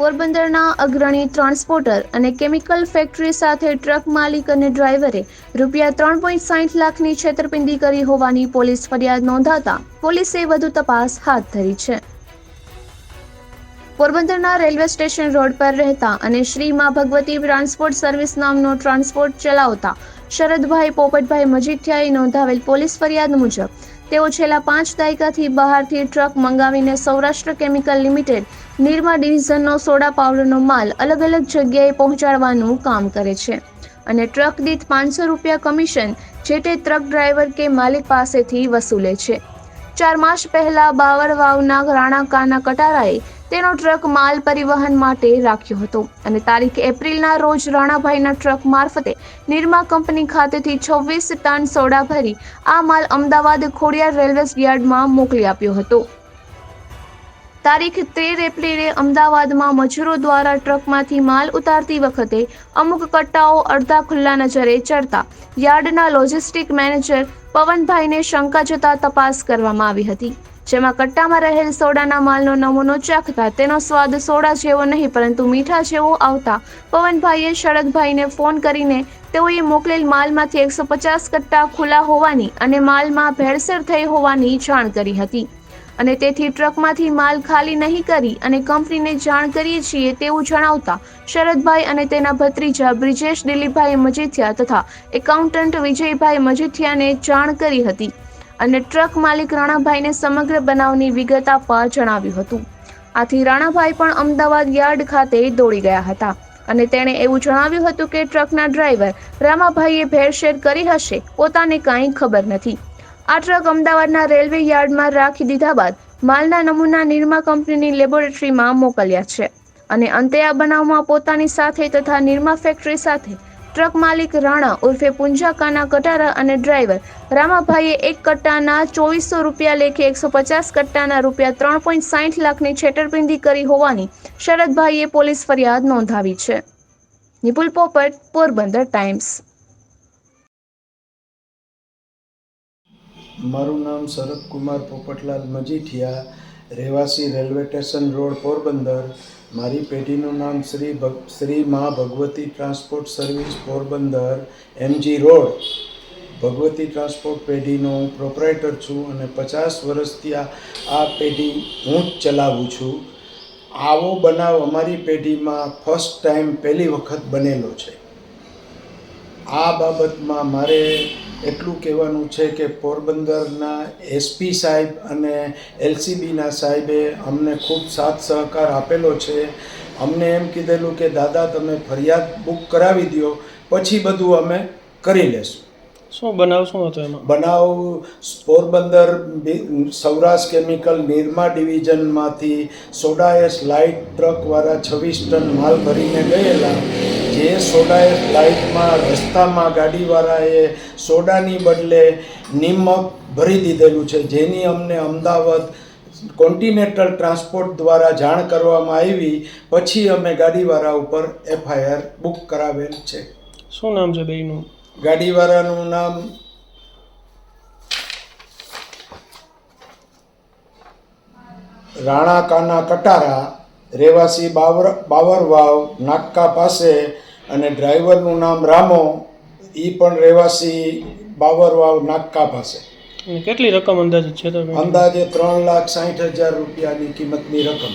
પોરબંદરના અગ્રણી ટ્રાન્સપોર્ટર અને કેમિકલ ફેક્ટરી સાથે ટ્રક માલિક અને ડ્રાઈવરે રૂપિયા ત્રણ પોઈન્ટ સાઠ લાખની છેતરપિંડી કરી હોવાની પોલીસ ફરિયાદ નોંધાતા પોલીસે વધુ તપાસ હાથ ધરી છે. પોરબંદરના રેલવે સ્ટેશન રોડ પર રહેતા અને શ્રી મા ભગવતી ટ્રાન્સપોર્ટ સર્વિસ નામનો ટ્રાન્સપોર્ટ ચલાવતા શરદભાઈ પોપટભાઈ મજીઠિયાએ નોંધાવેલ પોલીસ ફરિયાદ મુજબ તેઓ છેલ્લા પાંચ દાયકાથી બહારથી ટ્રક મંગાવીને સૌરાષ્ટ્ર કેમિકલ લિમિટેડ નિરમા ડિવિઝનનો સોડા પાવડરનો માલ અલગ અલગ જગ્યાએ પહોંચાડવાનું કામ કરે છે. અને ટ્રક દીઠ પાંચસો રૂપિયા કમિશન જે તે ટ્રક ડ્રાઈવર કે માલિક પાસેથી વસૂલે છે. ચાર માસ પહેલા બાવર વાવના રાણાકાના કટારાએ તેનો ટ્રક માલ પરિવહન માટે રાખ્યો હતો અને તારીખ એપ્રિલના રોજ રાણાભાઈના ટ્રક મારફતે નિરમા કંપની ખાતેથી છવ્વીસ ટન સોડા ભરી આ માલ અમદાવાદ ખોડિયાર રેલવે યાર્ડમાં મોકલી આપ્યો હતો. તારીખ તેર એપ્રિલે અમદાવાદમાં મજૂરો દ્વારા ટ્રકમાંથી માલ ઉતારતી વખતે અમુક કટ્ટાઓ અડધા ખુલ્લા નજરે ચડતા યાર્ડના લોજિસ્ટિક મેનેજર પવનભાઈને શંકા જતા તપાસ કરવામાં આવી હતી. જેમાં કટ્ટામાં રહેલ સોડાના માલનો નમૂનો ચાખતા તેનો સ્વાદ સોડા જેવો નહીં, પરંતુ મીઠા જેવો આવતા પવનભાઈએ શરદભાઈને ફોન કરીને તેઓએ મોકલેલ માલમાંથી એકસો પચાસ કટ્ટા ખુલ્લા હોવાની અને માલમાં ભેળસેળ થઈ હોવાની જાણ કરી હતી. અને તેથી ટ્રકમાંથી માલ ખાલી નહીં કરી અને કંપનીને જાણ કરીએ છીએ તેવું જણાવતા શરદભાઈ અને તેના ભત્રીજા બ્રિજેશ દિલીપભાઈ મજીઠિયા તથા એકાઉન્ટન્ટ વિજયભાઈ મજીઠિયાને જાણ કરી હતી અને ટ્રક માલિક રાણાભાઈને સમગ્ર બનાવની વિગત આપવા જણાવ્યું હતું. આથી રાણાભાઈ પણ અમદાવાદ યાર્ડ ખાતે દોડી ગયા હતા અને તેણે એવું જણાવ્યું હતું કે ટ્રકના ડ્રાઈવર રામાભાઈએ ભેળસેળ કરી હશે, પોતાને કાંઈ ખબર નથી. આ ટ્રક અમદાવાદના રેલવે યાર્ડમાં રાખી દીધા બાદ માલના નમૂના નિરમા કંપનીની લેબોરેટરીમાં મોકલ્યા છે. અને અંતે આ બનાવમાં પોતાની સાથે તથા નિરમા ફેક્ટરી સાથે ટ્રક માલિક રાણા ઉર્ફે પુંજાકાના કટારા અને ડ્રાઈવર રામાભાઈએ એક કટ્ટાના ચોવીસો રૂપિયા લેખે એકસો પચાસ કટ્ટાના રૂપિયા ત્રણ પોઈન્ટ સાઠ લાખની છેતરપિંડી કરી હોવાની શરદભાઈએ પોલીસ ફરિયાદ નોંધાવી છે. નિપુલ પોપટ, પોરબંદર ટાઈમ્સ. મારું નામ શરદ કુમાર પોપટલાલ મજીઠિયા, રહેવાસી રેલવે સ્ટેશન રોડ પોરબંદર. મારી પેઢીનું નામ Shri ભગ, Shri Ma Bhagwati transport service Porbandar, MG road. Bhagwati transport પેઢીનો હું પ્રોપરાઇટર છું અને પચાસ વર્ષથી આ આ પેઢી હું જ ચલાવું છું. આવો બનાવ અમારી પેઢીમાં ફર્સ્ટ ટાઈમ પહેલી વખત બનેલો છે. આ બાબતમાં મારે એટલું કહેવાનું છે કે પોરબંદરના એસપી સાહેબ અને એલસીબીના સાહેબે અમને ખૂબ સાથ સહકાર આપેલો છે. અમને એમ કીધેલું કે દાદા તમે ફરિયાદ બુક કરાવી દો પછી બધું અમે કરી લેશું. શું બનાવ શું હતો એમાં? બનાવ પોરબંદર સૌરાષ્ટ્ર કેમિકલ નિરમા ડિવિઝનમાંથી સોડાયસ લાઇટ ટ્રકવાળા છવ્વીસ ટન માલ ભરીને ગયેલા. જે સોડાએ લાઇટમાં રસ્તામાં ગાડીવાળાએ સોડાની બદલે નિમક ભરી દીધેલું છે જેની અમને અમદાવાદ કોન્ટિનેન્ટલ ટ્રાન્સપોર્ટ દ્વારા જાણ કરવામાં આવી પછી અમે ગાડીવાળા ઉપર એફઆઈઆર બુક કરાવેલ છે. શું નામ છે બેનું ગાડીવાળાનું નામ રાણા કાના કટારા રહેવાસી બાવર બાવરવાવ નાક્કા પાસે અને ડ્રાઈવરનું નામ રામો એ પણ રહેવાસી બાવરવાવ નાક્કા પાસે. કેટલી રકમ અંદાજે છે અંદાજે ત્રણ લાખ સાઠ હજાર રૂપિયાની કિંમતની રકમ.